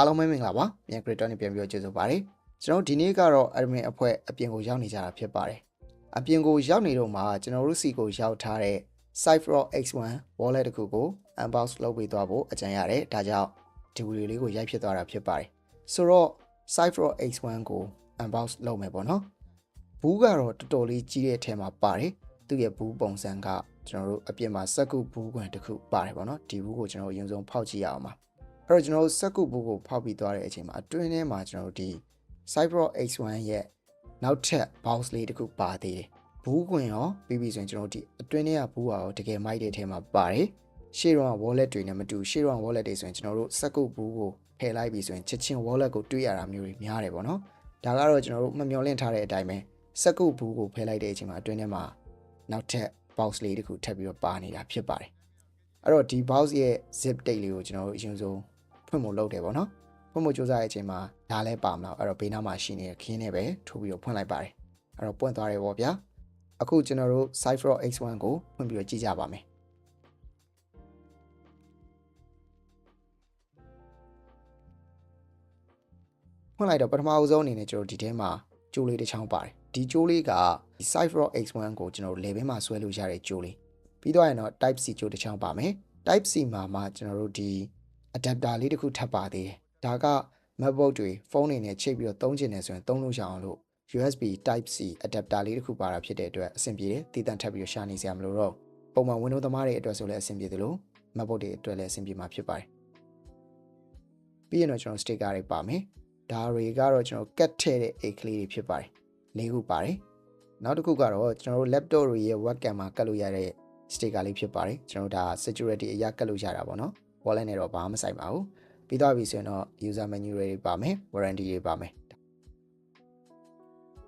အားလုံးပဲမင်္ဂလာပါမြန် creator နဲ့ပြန်ပြီးတော့ကျေးဇူးပါတယ်ကျွန်တော်တို့ဒီနေ့ကတော့ admin အဖွဲ့အပြင်ကိုရောက်နေကြတာဖြစ်ပါတယ်အပြင်ကိုရောက်နေတော့မှကျွန်တော်တို့စီကိုရောက်ထားတဲ့ Cypher X1 wallet တစ်ခုကို unbox လုပ်ပေးသွားဖို့အကြံရတယ်ဒါကြောင့်ဒီဗီဒီယိုလေးကိုရိုက်ဖြစ်သွားတာဖြစ်ပါတယ်ဆိုတော့ Cypher X1 ကို unbox လုပ်မယ်ပေါ့နော်ဘူးကတော့တော်တော်လေးကြီးတဲ့အထက်မှာပါတယ်သူ့ရဲ့ဘူးပုံစံကကျွန်တော်တို့အပြင်မှာစက်ကူဘူးခွင်တစ်ခုပါတယ်ပေါ့နော်ဒီဘူးကိုကျွန်တော်အရင်ဆုံးဖောက်ကြည့်ရအောင်ပါ အဲ့တော့ကျွန်တော်တို့စက်ကူဘူးကိုဖောက်ပြီးသွားတဲ့အချိန်မှာအတွင်းထဲမှာကျွန်တော်တို့ဒီ Cyber X1 ရဲ့နောက်ထပ် box လေးတစ်ခုပါသေးတယ်။ဘူးခွင်ရောပြီးပြီဆိုရင်ကျွန်တော်တို့ဒီအတွင်းထဲကဘူးရောတကယ်မိုက်တဲ့အထဲမှာပါတယ်။ရှေ့တော့ wallet တွေနဲ့မတူရှေ့တော့ wallet တွေဆိုရင်ကျွန်တော်တို့စက်ကူဘူးကိုဖယ်လိုက်ပြီဆိုရင်ချက်ချင်း wallet ကိုတွေးရတာမျိုးတွေများတယ်ပေါ့နော်။ဒါကတော့ကျွန်တော်တို့မမျော်လင့်ထားတဲ့အတိုင်းပဲစက်ကူဘူးကိုဖယ်လိုက်တဲ့အချိန်မှာအတွင်းထဲမှာနောက်ထပ် box လေးတစ်ခုထပ်ပြီးတော့ပါနေတာဖြစ်ပါတယ်။အဲ့တော့ဒီ box ရဲ့ zip တိတ်လေးကိုကျွန်တော်တို့အရင်ဆုံး ဖွင့်ဖို့လုပ်တယ်ပေါ့နော်ဖွင့်ဖို့ကြိုးစားတဲ့အချိန်မှာဒါလည်းပါမလားအဲ့တော့ဘေးနားမှာရှိနေတဲ့ခင်းနဲ့ပဲထိုးပြီးတော့ဖွင့်လိုက်ပါတယ်အဲ့တော့ပွင့်သွားတယ်ပေါ့ဗျာအခုကျွန်တော်တို့ Cypher X1 ကိုဖွင့်ပြီးတော့ကြည့်ကြပါမယ်ဖွင့်လိုက်တော့ပထမအဦးဆုံးအနေနဲ့ကျွန်တော်ဒီထဲမှာကြိုးလေးတစ်ချောင်းပါတယ်ဒီကြိုးလေးက Cypher X1 ကိုကျွန်တော်တို့ level မှာဆွဲလို့ရတဲ့ကြိုးလေးပြီးတော့ရင်တော့ Type C ကြိုးတစ်ချောင်းပါမယ် Type C မှာမှကျွန်တော်တို့ဒီ adapter လေးတစ်ခုထပ်ပါသေးတယ်။ဒါက MacBook တွေဖုန်းတွေနဲ့ချိတ်ပြီးတော့သုံးချင်တယ်ဆိုရင်သုံးလို့ရအောင်လို့ USB Type C adapter လေးတစ်ခုပါတာဖြစ်တဲ့အတွက်အဆင်ပြေတယ်။တည်တံ့ထပ်ပြီးတော့ရှာနေစရာမလိုတော့ပုံမှန် Windows သမားတွေအတွက်ဆိုလည်းအဆင်ပြေသလို MacBook တွေအတွက်လည်းအဆင်ပြေမှာဖြစ်ပါတယ်။ပြီးရင်တော့ကျွန်တော် sticker တွေပါမယ်။ဒါတွေကတော့ကျွန်တော်ကတ်ထည့်တဲ့အိတ်ကလေးတွေဖြစ်ပါတယ်။လေးခုပါတယ်။နောက်တစ်ခုကတော့ကျွန်တော်တို့ laptop တွေရဲ့ webcam မှာကတ်လို့ရတဲ့ sticker လေးဖြစ်ပါတယ်။ကျွန်တော်တို့ဒါ security အရာကတ်လို့ရတာပေါ့နော်။ wallet နဲ့တော့ဘာမှမဆိုင်ပါဘူးပြီးသွားပြီဆိုရင်တော့ user menu တွေပါမယ် warranty တွေပါမယ်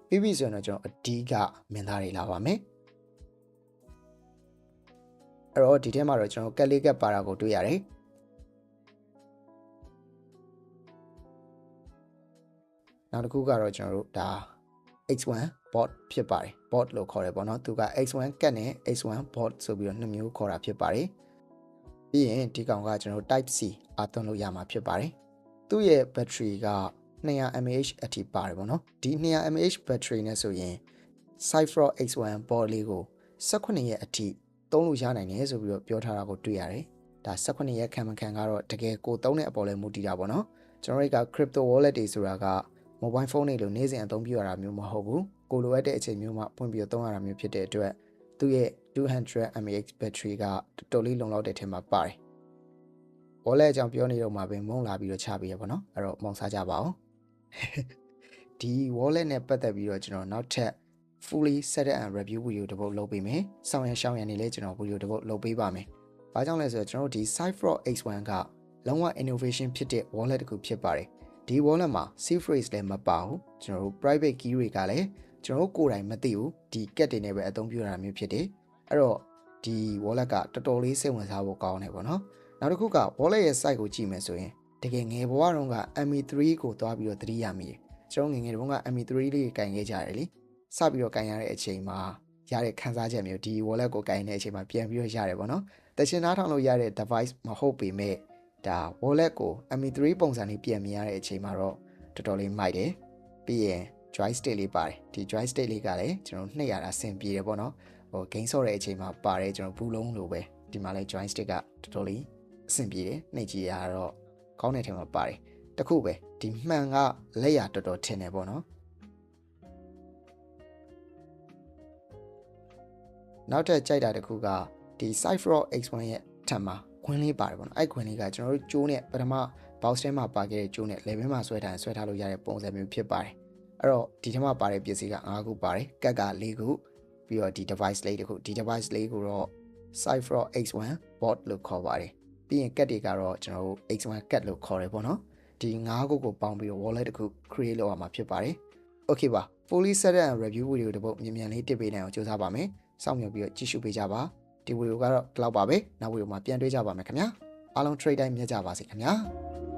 ပြီးပြီဆိုရင်တော့ကျွန်တော်အဓိကမင်းသားတွေလာပါမယ်အဲ့တော့ဒီထဲမှာတော့ကျွန်တော်ကက်လေးကက်ပါတာကိုတွေ့ရတယ်နောက်တစ်ခုကတော့ကျွန်တော်တို့ဒါ X1 bot ဖြစ်ပါတယ် bot လို့ခေါ်တယ်ပေါ့နော်သူက X1 ကတ်နဲ့ X1 bot ဆိုပြီးတော့နှစ်မျိုးခေါ်တာဖြစ်ပါတယ် ပြီးရင်ဒီကောင်ကကျွန်တော် Type C အသွင်းလို့ရမှာဖြစ်ပါတယ်။သူ့ရဲ့ battery က200 mAh အထိပါတယ်ပေါ့နော်။ဒီ200 mAh battery နဲ့ဆိုရင် Cypher X1 board လေးကို18ရက်အထိသုံးလို့ရနိုင်တယ်ဆိုပြီးတော့ပြောထားတာကိုတွေ့ရတယ်။ဒါ18ရက်ခံမခံကတော့တကယ်ကိုသုံးတဲ့အပေါ်လဲမူတည်တာပေါ့နော်။ကျွန်တော်တို့က crypto wallet တွေဆိုတာက mobile phone တွေလိုနေ့စဉ်အသုံးပြုရတာမျိုးမဟုတ်ဘူး။ကိုလိုအပ်တဲ့အချိန်မျိုးမှဖွင့်ပြီးတော့သုံးရတာမျိုးဖြစ်တဲ့အတွက် သူ့ရဲ့ 200 mAh battery ကတော်တော်လေးလုံလောက်တဲ့ထဲမှာပါတယ်။ wallet အကြောင်းပြောနေတော့မှပဲမုံလာပြီးတော့ချပေးရပါတော့။အဲ့တော့မုံစားကြပါအောင်။ဒီ wallet နဲ့ပတ်သက်ပြီးတော့ကျွန်တော်နောက်ထပ် fully set and review video တစ်ပုဒ်လုပ်ပေးမယ်။ဆောင်းရန်ရှောင်းရန်နေလဲကျွန်တော် video တစ်ပုဒ်လုပ်ပေးပါမယ်။ဘာကြောင့်လဲဆိုတော့ကျွန်တော်တို့ဒီ Cypher X1 ကလုံးဝ innovation ဖြစ်တဲ့ wallet တစ်ခုဖြစ်ပါတယ်။ဒီ wallet မှာ C phrase လည်းမပါဘူး။ကျွန်တော်တို့ private key တွေကလည်း ကျွန်တော်တို့ကိုယ်တိုင်မသိဘူး။ဒီ cat တွေနဲ့ပဲအသုံးပြုရတာမျိုးဖြစ်တယ်။အဲ့တော့ဒီ wallet ကတော်တော်လေးစိတ်ဝင်စားဖို့ကောင်းတယ်ပေါ့နော်။နောက်တစ်ခုက wallet ရဲ့ site ကိုကြည့်မယ်ဆိုရင်တကယ်ငယ်ဘဝတုန်းက ME3 ကိုသွားပြီးတော့သတိရမိတယ်။ကျွန်တော်ငယ်ငယ်တုန်းက ME3 လေးကိုကင်ခဲ့ကြတယ်လေ။စပြီးတော့ကင်ရတဲ့အချိန်မှာရတဲ့ခံစားချက်မျိုးဒီ wallet ကိုကင်တဲ့အချိန်မှာပြန်ပြီးတော့ရတယ်ပေါ့နော်။တချင်သားထောင်လို့ရတဲ့ device မဟုတ်ပေမဲ့ဒါ wallet ကို ME3 ပုံစံလေးပြန်မြင်ရတဲ့အချိန်မှာတော့တော်တော်လေးမိုက်တယ်။ပြီးရင် joystick လေးပါတယ်ဒီ joystick လေးကလည်းကျွန်တော်နှိပ်ရတာအဆင်ပြေတယ်ပေါ့နော်ဟို game ဆော့တဲ့အချိန်မှာပါတယ်ကျွန်တော်ဘူးလုံးလိုပဲဒီမှာလဲ joystick ကတော်တော်လေးအဆင်ပြေတယ်နှိပ်ကြည့်ရတော့ကောင်းတဲ့ထဲမှာပါတယ်တခုပဲဒီမှန်ကလက်ရတော်တော်ထင်တယ်ပေါ့နော်နောက်ထပ်ကြိုက်တာတခုကဒီ Cypher X1 ရဲ့ထပ်မှာခွင်းလေးပါတယ်ပေါ့နော်အဲ့ခွင်းလေးကကျွန်တော်တို့ကျိုးနဲ့ပထမ box ထဲမှာပါခဲ့တဲ့ကျိုးနဲ့ level မှာဆွဲထားဆွဲထားလို့ရတဲ့ပုံစံမျိုးဖြစ်ပါတယ် အဲ့တော့ဒီထဲမှာပါတဲ့ပစ္စည်းက၅ခုပါတယ်ကက်က၄ခုပြီးတော့ဒီ device လေးတခုဒီ device လေးကိုတော့ Cypher X1 bot လို့ခေါ်ပါတယ်ပြီးရင်ကက်တွေကတော့ကျွန်တော်တို့ X1 ကက်လို့ခေါ်တယ်ပေါ့နော်ဒီ၅ခုကိုပေါင်းပြီးတော့ wallet တခု create လုပ်ရမှာဖြစ်ပါတယ် okay ပါ fully set and review video တပုတ်မြန်မြန်လေးတစ်ပေးနိုင်အောင်ကြိုးစားပါမယ်စောင့်မျှော်ပြီးတော့ကြည့်ရှုပေးကြပါဒီ video ကတော့ဒီလောက်ပါပဲနောက် video မှာပြန်တွေ့ကြပါမယ်ခင်ဗျာအားလုံး trade time မြတ်ကြပါစေခင်ဗျာ